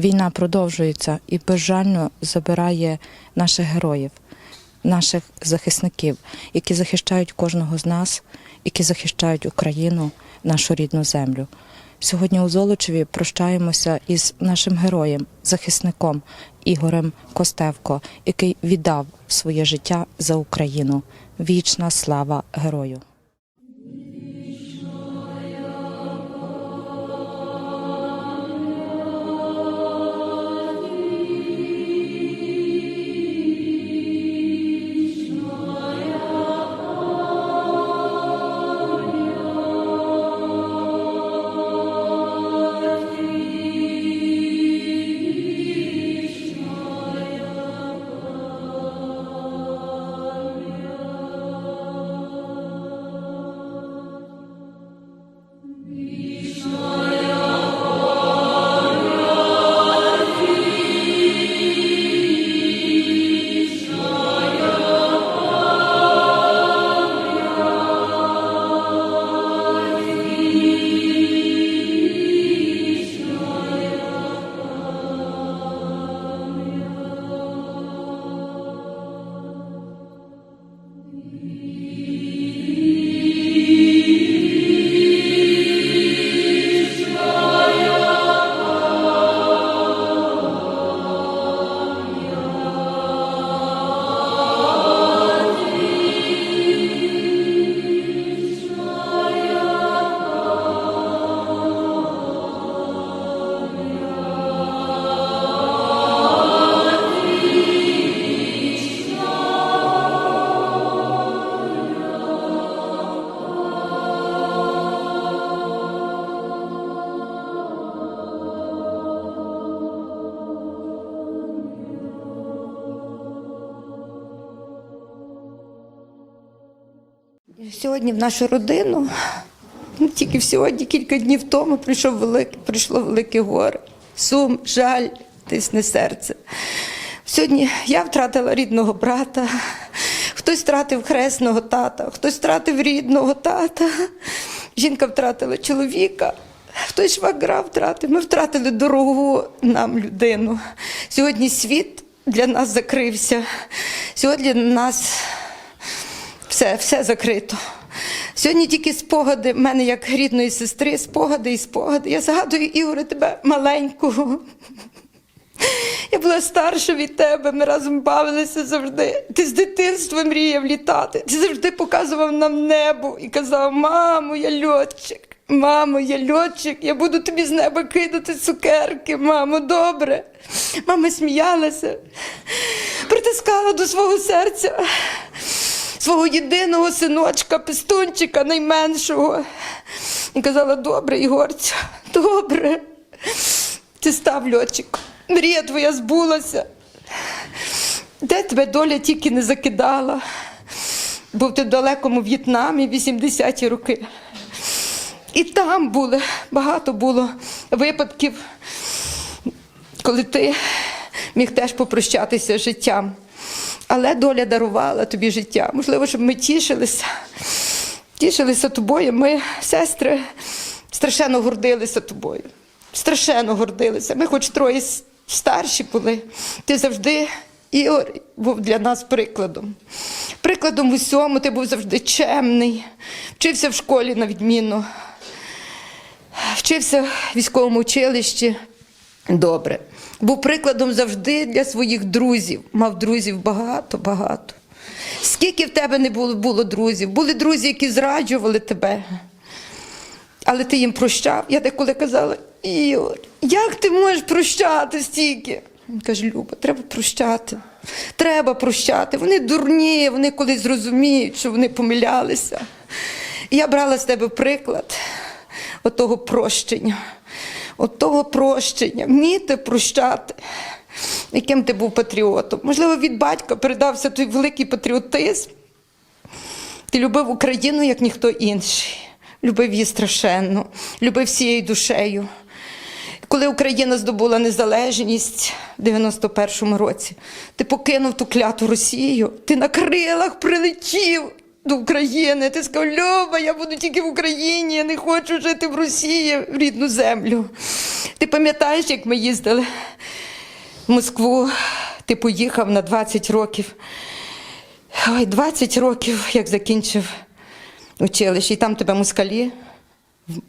Війна продовжується і безжально забирає наших героїв, наших захисників, які захищають кожного з нас, які захищають Україну, нашу рідну землю. Сьогодні у Золочеві прощаємося із нашим героєм, захисником Ігорем Костевко, який віддав своє життя за Україну. Вічна слава герою! Сьогодні в нашу родину, ну, тільки сьогодні, кілька днів тому, прийшов велике, прийшло велике горе, сум, жаль, тисне серце. Сьогодні я втратила рідного брата, хтось втратив хресного тата, хтось втратив рідного тата, жінка втратила чоловіка. Хтось швагра втратив, ми втратили дорогу нам людину. Сьогодні світ для нас закрився. Сьогодні нас все, все закрито. Сьогодні тільки спогади в мене як рідної сестри, спогади і спогади. Я згадую, Ігоре, тебе маленького. Я була старша від тебе, ми разом бавилися завжди. Ти з дитинства мріяв літати. Ти завжди показував нам небо і казав: мамо, я льотчик, мамо, я льотчик, я буду тобі з неба кидати цукерки, мамо, добре. Мама сміялася, притискала до свого серця свого єдиного синочка, пестунчика найменшого. І казала: добре, Ігорця, добре. Ти став льотчик. Мрія твоя збулася. Де тебе доля тільки не закидала? Був ти в далекому В'єтнамі 80-ті роки. І там були, багато було випадків, коли ти міг теж попрощатися з життям. Але доля дарувала тобі життя. Можливо, щоб ми тішилися, тішилися тобою. Ми, сестри, страшенно гордилися тобою. Страшенно гордилися. Ми, хоч троє старші були, ти завжди, Ігор, був для нас прикладом. Прикладом в усьому ти був завжди чемний, вчився в школі на відмінно, вчився в військовому училищі. Добре. Був прикладом завжди для своїх друзів. Мав друзів багато, багато. Скільки в тебе не було, було друзів? Були друзі, які зраджували тебе. Але ти їм прощав. Я деколи казала, Ігор, як ти можеш прощати стільки? Він каже, Люба, треба прощати. Треба прощати. Вони дурні, вони колись зрозуміють, що вони помилялися. Я брала з тебе приклад отого прощення, отого прощення, вміти прощати, яким ти був патріотом. Можливо, від батька передався той великий патріотизм. Ти любив Україну, як ніхто інший. Любив її страшенно, любив всією душею. Коли Україна здобула незалежність в 91-му році, ти покинув ту кляту Росію, ти на крилах прилетів до України. Ти сказав, Люба, я буду тільки в Україні, я не хочу жити в Росії, в рідну землю. Ти пам'ятаєш, як ми їздили в Москву? Ти поїхав на 20 років. Ой, 20 років, як закінчив училище, і там тебе москалі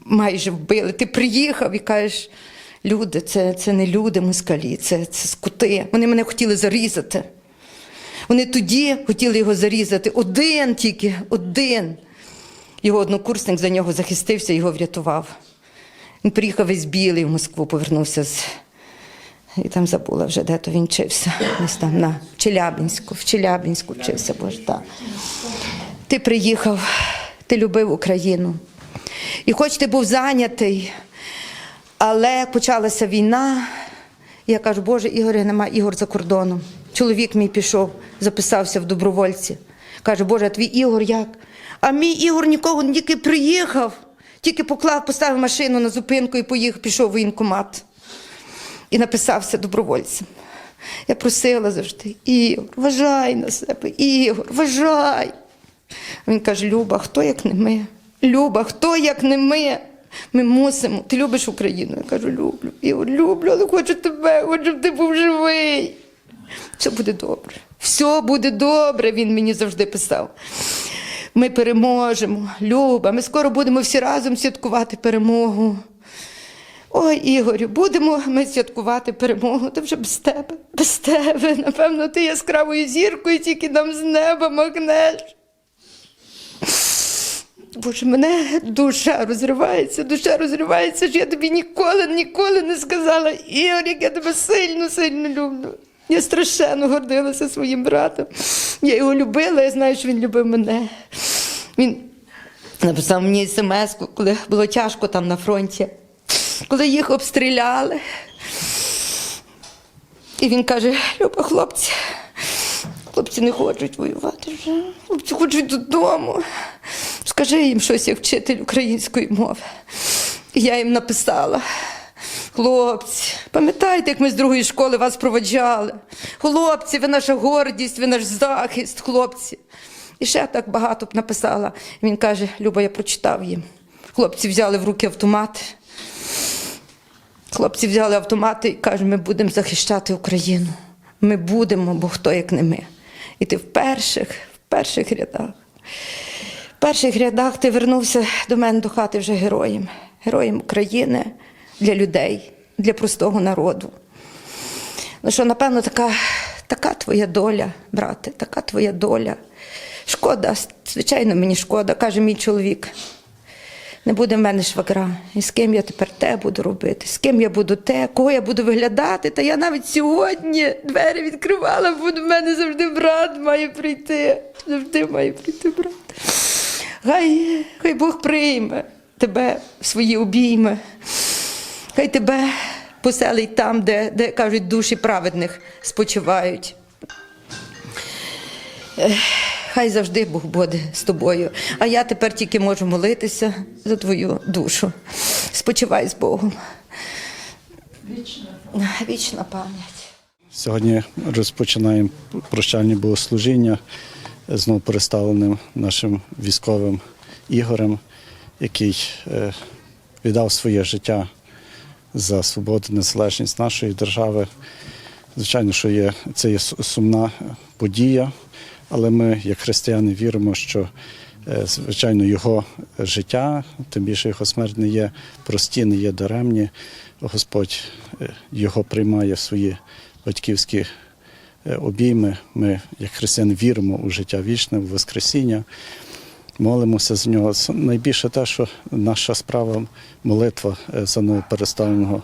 майже вбили. Ти приїхав і кажеш, люди, це, це не люди москалі, це, це скути. Вони мене хотіли зарізати. Вони тоді хотіли його зарізати. Один тільки, один. Його однокурсник за нього захистився, його врятував. Він приїхав весь білий в Москву, повернувся з. І там забула вже, де то він вчився. Десь там на Челябинську, в Челябинську вчився, боже, так. Ти приїхав, ти любив Україну. І хоч ти був зайнятий, але почалася війна. І я кажу, Боже, Ігоря нема, Ігор за кордоном. Чоловік мій пішов, записався в добровольці. Каже, Боже, а твій Ігор як? А мій Ігор нікого тільки приїхав, тільки поклав, поставив машину на зупинку і поїхав, пішов в воєнкомат. І написався добровольцем. Я просила завжди, Ігор, вважай на себе, Ігор, вважай. Він каже: Люба, хто як не ми? Люба, хто як не ми? Ми мусимо. Ти любиш Україну? Я кажу, люблю. Ігор, люблю, але хочу тебе, хочу, щоб ти був живий. Все буде добре. Все буде добре, він мені завжди писав. Ми переможемо, Люба, ми скоро будемо всі разом святкувати перемогу. Ой, Ігорю, будемо ми святкувати перемогу, та вже без тебе, без тебе. Напевно, ти яскравою зіркою тільки нам з неба махнеш. Боже, мене душа розривається, душа розривається, що я тобі ніколи, ніколи не сказала, Ігор, як я тебе сильно, сильно люблю. Я страшенно гордилася своїм братом. Я його любила, я знаю, що він любив мене. Він написав мені смс, коли було тяжко там на фронті, коли їх обстріляли. І він каже: Люба, хлопці, хлопці не хочуть воювати вже. Хлопці хочуть додому. Скажи їм щось як вчитель української мови. І я їм написала. Хлопці, пам'ятаєте, як ми з другої школи вас проводжали? Хлопці, ви наша гордість, ви наш захист, хлопці. І ще так багато б написала. Він каже: Люба, я прочитав їм. Хлопці взяли в руки автомат. Хлопці взяли автомати і кажуть, ми будемо захищати Україну. Ми будемо, бо хто як не ми. І ти в перших, в перших рядах. В перших рядах ти вернувся до мене до хати вже героєм. Героєм України для людей, для простого народу. Ну що, напевно, така, така твоя доля, брате, така твоя доля. Шкода, звичайно, мені шкода, каже мій чоловік. Не буде в мене швагра. І з ким я тепер те буду робити, з ким я буду те, кого я буду виглядати. Та я навіть сьогодні двері відкривала, бо до мене завжди брат має прийти. Завжди має прийти брат. Хай, хай Бог прийме тебе в свої обійми. Хай тебе поселить там, де, де кажуть, душі праведних спочивають. Хай завжди Бог буде з тобою. А я тепер тільки можу молитися за твою душу. Спочивай з Богом. Вічна, Вічна пам'ять. Сьогодні розпочинаємо прощальні богослужіння знову переставленим нашим військовим Ігорем, який е, віддав своє життя за свободу, незалежність нашої держави. Звичайно, що є, це є сумна подія, але ми, як християни, віримо, що е, звичайно його життя, тим більше його смерть не є прості, не є даремні. Господь е, його приймає в свої батьківські е, обійми. Ми, як християни, віримо у життя вічне, в Воскресіння. Молимося за нього. Найбільше те, що наша справа молитва е, за новопереставленого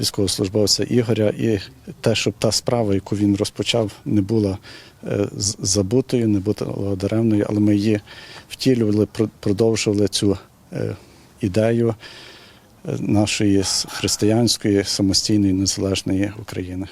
військовослужбовця Ігоря, і те, щоб та справа, яку він розпочав, не була е, забутою, не була даремною, але ми її втілювали, про- продовжували цю е, ідею нашої християнської самостійної незалежної України.